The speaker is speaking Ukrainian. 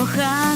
Коли